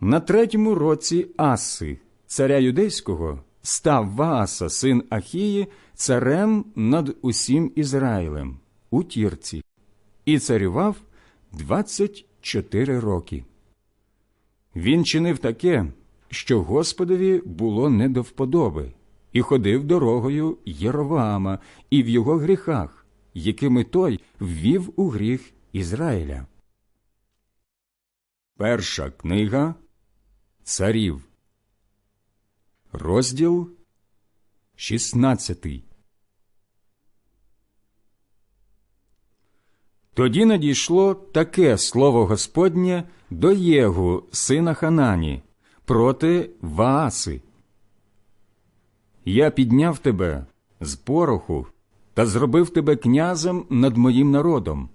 На третьому році Аси, царя юдейського, став Вааса, син Ахії, царем над усім Ізраїлем у Тірці, і царював 24 роки. Він чинив таке, що Господові було не до вподоби, і ходив дорогою Єроваама і в його гріхах, якими той ввів у гріх Ізраїля. Перша книга Царів, розділ 16. Тоді надійшло таке слово Господнє до Єгу, сина Ханані, проти Вааси. Я підняв тебе з пороху та зробив тебе князем над моїм народом.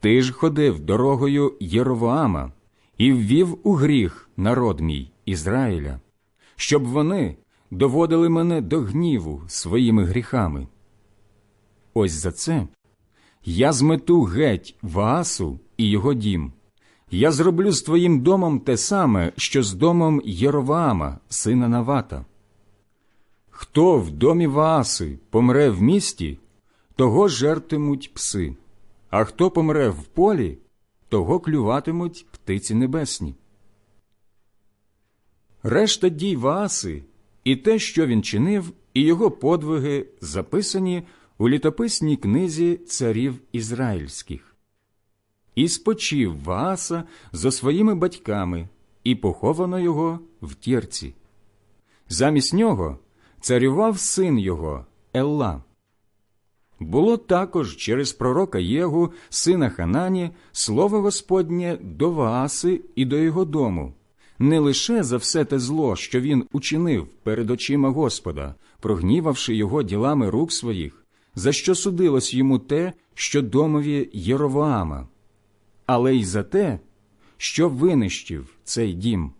Ти ж ходив дорогою Єровоама і ввів у гріх народ мій Ізраїля, щоб вони доводили мене до гніву своїми гріхами. Ось за це я змету геть Ваасу і його дім. Я зроблю з твоїм домом те саме, що з домом Єроваама, сина Навата. Хто в домі Вааси помре в місті, того жертимуть пси, а хто помре в полі, того клюватимуть птиці небесні. Решта дій Вааси і те, що він чинив, і його подвиги записані у літописній книзі царів ізраїльських. І спочив Вааса зо своїми батьками, і поховано його в тірці. Замість нього царював син його Елла. Було також через пророка Єгу, сина Ханані, слово Господнє до Вааси і до його дому, не лише за все те зло, що він учинив перед очима Господа, прогнівавши його ділами рук своїх, за що судилось йому те, що домові Єровоама, але й за те, що винищив цей дім.